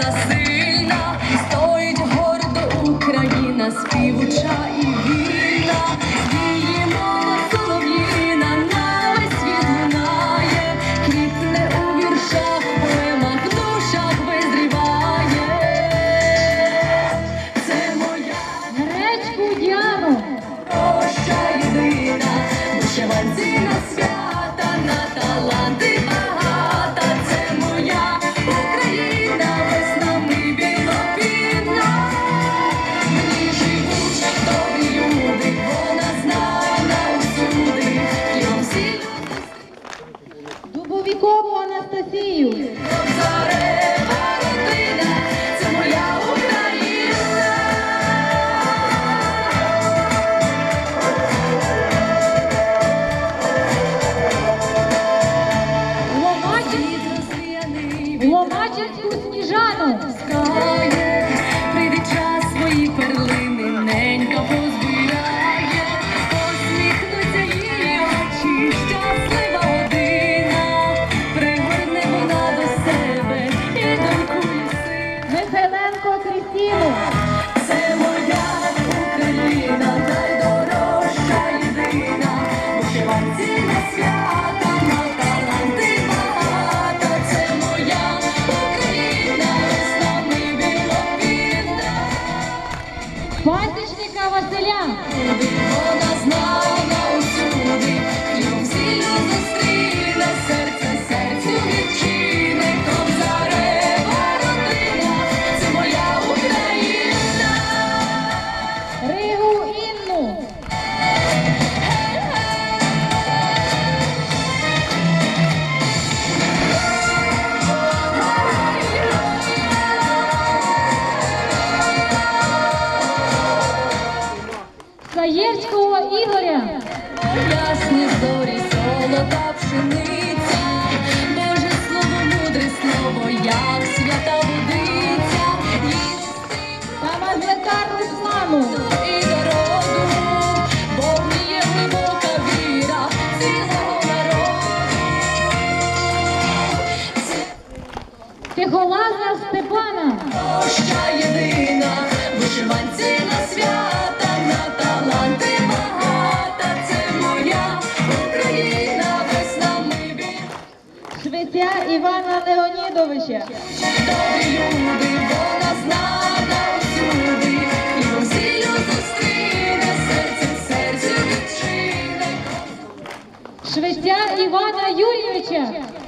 та сильна, стоїть гордо Україна, співуча і вільна. пам'ятай Руслану і народу, бо в ній глибока віра цілого народу. Тихолаза Степана, Проща єдина, вишиванці на свята, на таланти багата, це моя Україна, весна в небі. Івана Леонідовича. Тобі люди 谢谢。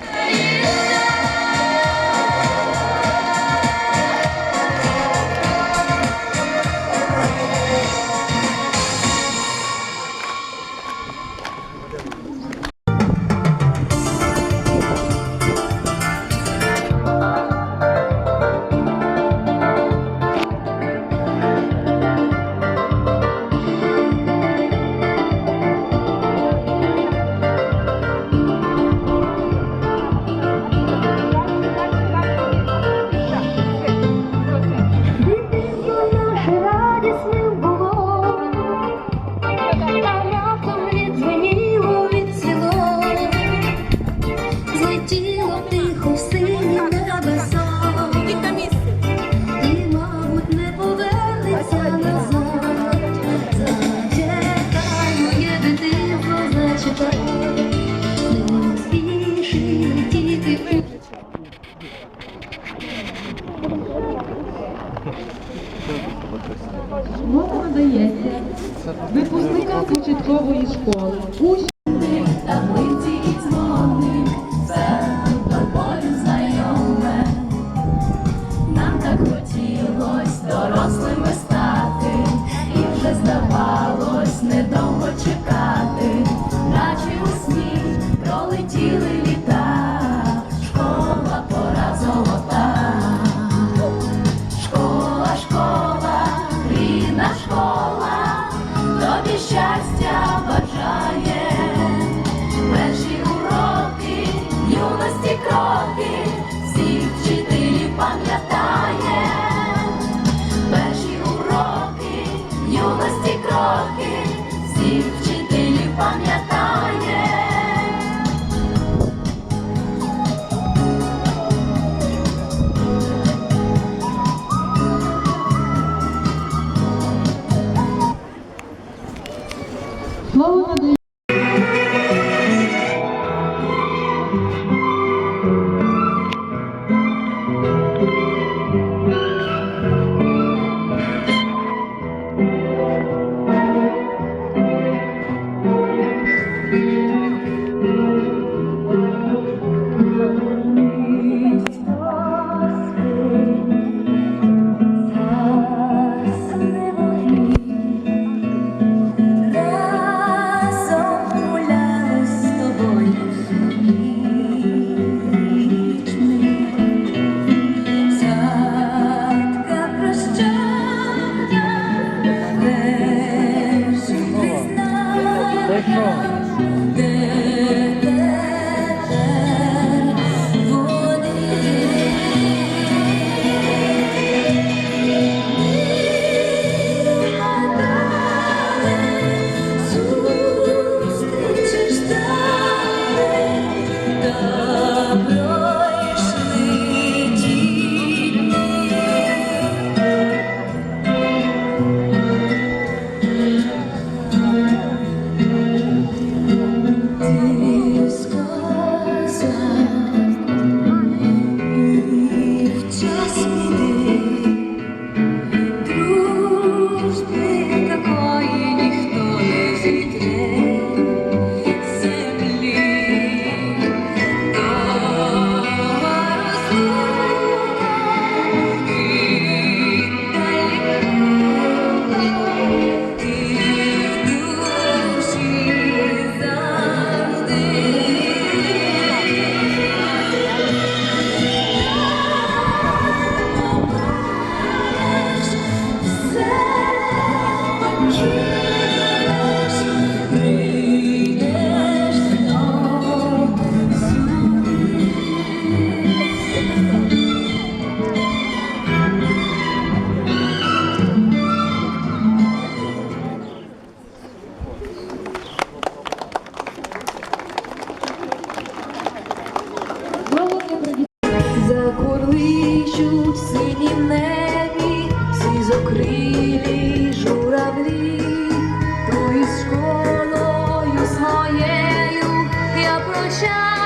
coffee. Jesus. Зокрилі журавлі, ту із школою своєю я прощаюсь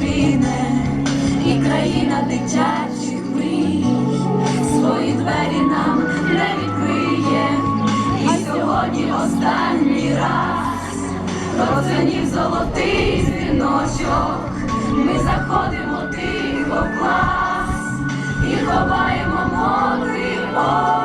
зустріне, і країна дитячих мрій. Свої двері нам не відкриє, і сьогодні останній раз прозвенів золотий дзвіночок, ми заходимо тихо в клас і ховаємо мокрі очі.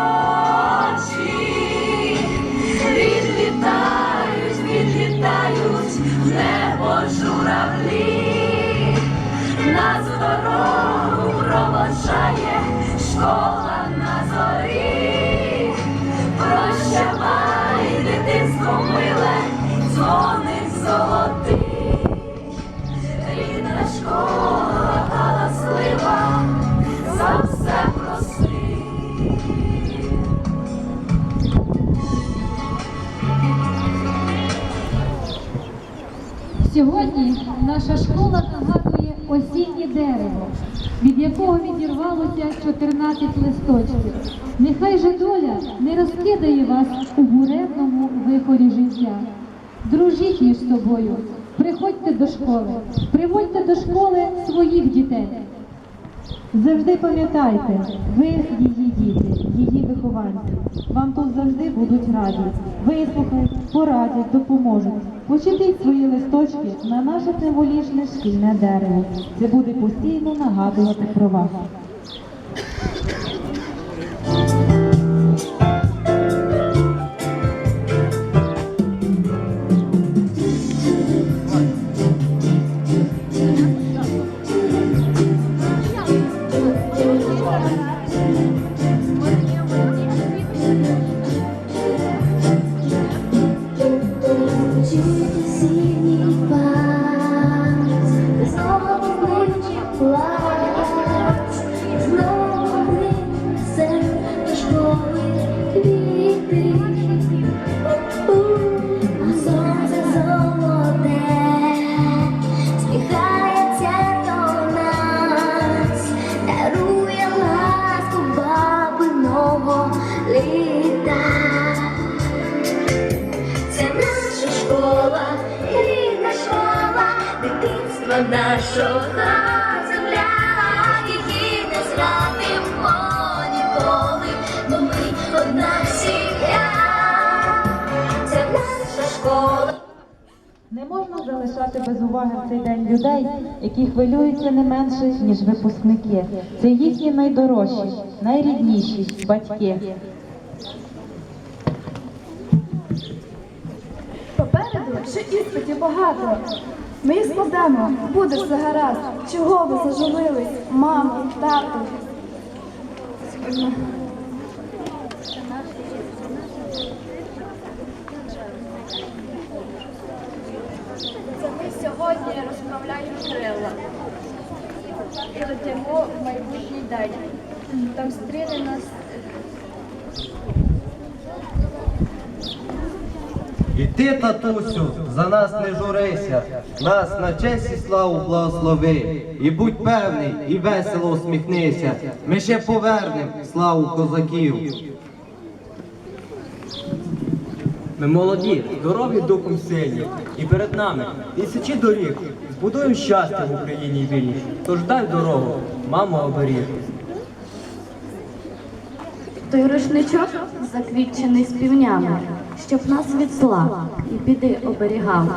Сьогодні наша школа нагадує осіннє дерево, від якого відірвалося 14 листочків. Нехай же доля не розкидає вас у буремному вихорі життя. Дружіть між собою, приходьте до школи, приводьте до школи своїх дітей. Завжди пам'ятайте, ви її діти, її вихованці. Вам тут завжди будуть раді. Вислухають, порадять, допоможуть. Почепіть свої листочки на наше символічне шкільне дерево. Це буде постійно нагадувати про вас. Дитинства нашого земля, її не зрадимо ніколи, бо ми одна сім'я. Це наша школа. Не можна залишати без уваги в цей день людей, які хвилюються не менше, ніж випускники. Це їхні найдорожчі, найрідніші батьки. Попереду ще іспитів багато. Ми їх складемо, буде все гаразд. Чого ви зажурились, мамо, тату? Це ми сьогодні розправляємо крила і летимо в майбутній день. Там стріне нас І ти, татусю, за нас не журися, нас на честь і славу благослови. І будь певний, і весело усміхнися. Ми ще повернем славу козаків. Ми молоді, здорові духом сильні, і перед нами тисячі доріг. Збудуємо щастя в Україні вільній. Тож дай дорогу, мамо оберіг. Той рушничок заквітчений співнями, щоб нас від зла і біди оберігав,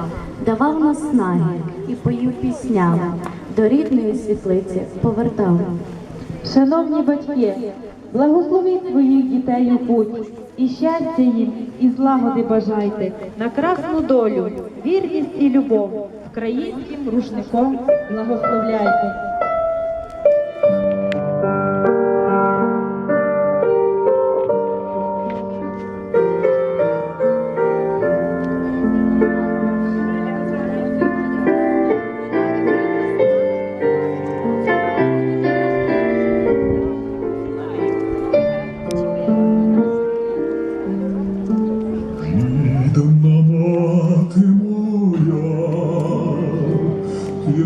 давав нас снаги і поїв піснями, до рідної світлиці повертав. Шановні батьки, благословіть своїх дітей у путь, і щастя їм, і злагоди бажайте на красну долю, вірність і любов. Українським рушником благословляйте.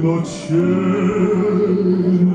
la cena